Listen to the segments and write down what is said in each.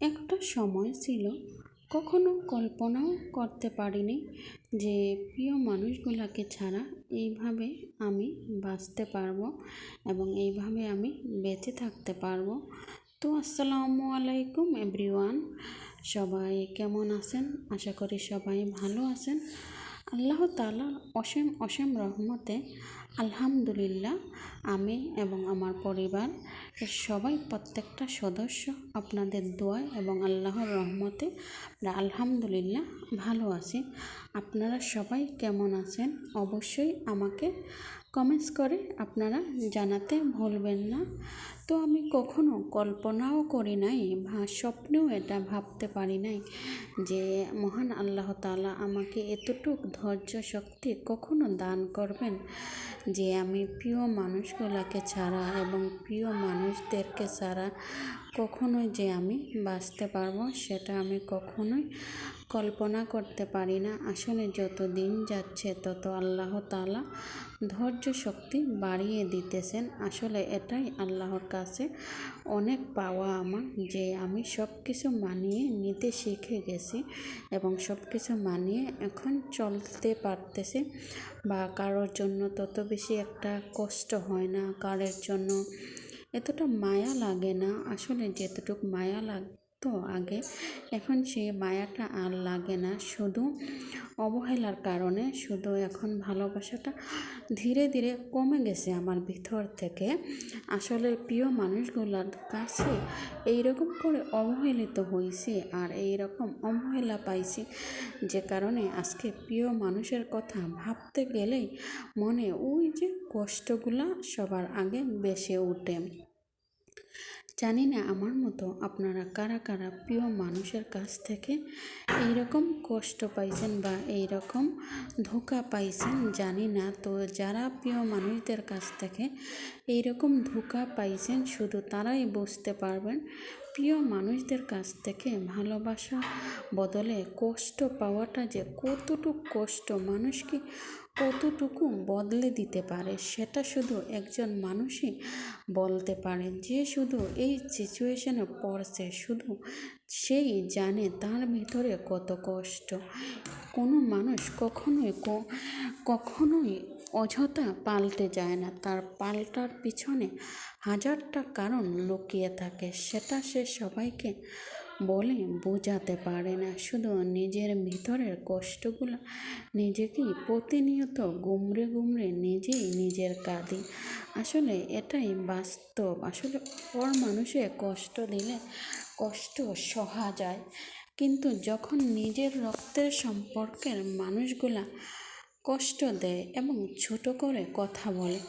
একটা সময় ছিল, কখনো কল্পনাও করতে পারিনি যে প্রিয় মানুষগুলোকে ছাড়া এইভাবে আমি বাঁচতে পারব এবং এইভাবে আমি বেঁচে থাকতে পারব। তো আসসালামু আলাইকুম এভরিওয়ান, সবাই কেমন আছেন? আশা করি সবাই ভালো আছেন। আল্লাহ তালা অসীম অসীম রহমতে আলহামদুলিল্লাহ আমি এবং আমার পরিবার সবাই প্রত্যেকটা সদস্য আপনাদের দোয়ায় এবং আল্লাহর রহমতে আলহামদুলিল্লাহ ভালো আছি। আপনারা সবাই কেমন আছেন? অবশ্যই আমাকে কমেন্টস করে আপনারা জানাতে ভুলবেন না। তো আমি কখনো কল্পনাও করি নাই বা স্বপ্নেও এটা ভাবতে পারি নাই যে মহান আল্লাহ তালা আমাকে এতটুক ধৈর্য শক্তি কখনো দান করবেন যে আমি প্রিয় মানুষগুলোকে ছাড়া এবং প্রিয় মানুষদেরকে ছাড়া কখনোই যে আমি বাঁচতে পারব সেটা আমি কখনোই কল্পনা করতে পারি না। আসলে যত দিন যাচ্ছে, তত আল্লাহ তালা ধৈর্য শক্তি বাড়িয়ে দিতেছেন। আসলে এটাই আল্লাহর কাছে অনেক পাওয়া আমার যে আমি সব কিছু মানিয়ে নিতে শিখে গেছি এবং সব কিছু মানিয়ে এখন চলতে পারতেছি। বা কারোর জন্য তত বেশি একটা কষ্ট হয় না, কারোর জন্য এতটা মায়া লাগে না? আসলে যেতটুকু মায়া লাগতো আগে, এখন সেই মায়াটা আর লাগে না। শুধু অবহেলার কারণে, শুধু এখন ভালোবাসাটা ধীরে ধীরে কমে গেছে আমার ভিতর থেকে। আসলে প্রিয় মানুষগুলোর কাছে এইরকম করে অবহেলিত হয়েছি আর এই রকম অবহেলা পাইছি যে কারণে আজকে প্রিয় মানুষের কথা ভাবতে গেলেই মনে ওই যে কষ্টগুলা সবার আগে বেসে ওঠে। জানি না আমার মতো আপনারা কারা কারা প্রিয় মানুষের কাছ থেকে এই রকম কষ্ট পাইছেন বা এই রকম ধোকা পাইছেন জানি না। তো যারা প্রিয় মানুষদের কাছ থেকে এই রকম ধোকা পাইছেন, শুধু তারাই বুঝতে পারবেন। প্রিয় মানুষদের কাছ থেকে ভালোবাসা বদলে কষ্ট পাওয়াটা যে কতটুকু কষ্ট মানুষকে কতটুকু বদলে দিতে পারে, সেটা শুধু একজন মানুষই বলতে পারে। যে শুধু এই সিচুয়েশনে পড়ছে, শুধু সেই জানে তার ভিতরে কত কষ্ট। কোনো মানুষ কখনোই কখনোই অযথা পাল্টে যায় না। তার পাল্টার পিছনে হাজারটা কারণ লুকিয়ে থাকে। সেটা সে সবাইকে বলে বোঝাতে পারে না। শুধু নিজের ভিতরের কষ্টগুলো নিজেকেই প্রতিনিয়ত গুমড়ে গুমড়ে নিজেই নিজের কাঁদি। আসলে এটাই বাস্তব। আসলে পর মানুষে কষ্ট দিলে কষ্ট সহা যায়। কিন্তু যখন নিজের রক্তের সম্পর্কের মানুষগুলা কষ্ট দেয় এবং ছোট করে কথা বলে,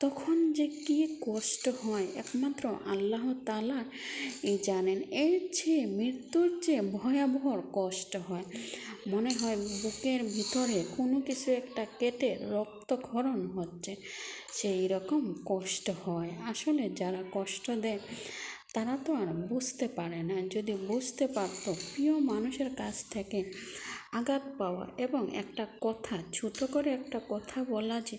তখন যে কি কষ্ট হয় একমাত্র আল্লাহ তালা জানেন। এর চেয়ে মৃত্যুর চেয়ে ভয়াবহ কষ্ট হয়। মনে হয় বুকের ভিতরে কোনো কিছু একটা কেটে রক্তক্ষরণ হচ্ছে। সেই রকম কষ্ট হয়। আসলে যারা কষ্ট দেয়, তারা তো আর বুঝতে পারে না। যদি বুঝতে পারত, প্রিয় মানুষের কাছ থেকে আঘাত পাওয়া এবং একটা কথা, ছোট করে একটা কথা বলা যে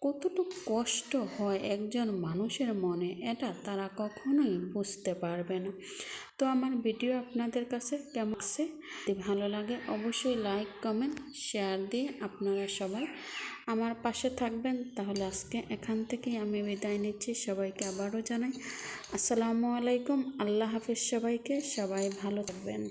কতটুকু কষ্ট হয় একজন মানুষের মনে, এটা তারা কখনোই বুঝতে পারবে না। তো আমার ভিডিও আপনাদের কাছে কেমন আছে যদি ভালো লাগে অবশ্যই লাইক, কমেন্ট, শেয়ার দিয়ে আপনারা সবাই আমার পাশে থাকবেন। তাহলে আজকে এখান থেকেই আমি বিদায় নিচ্ছি। সবাইকে আবারও জানাই আসসালামু আলাইকুম। আল্লাহ হাফিজ সবাইকে। সবাই ভালো থাকবেন।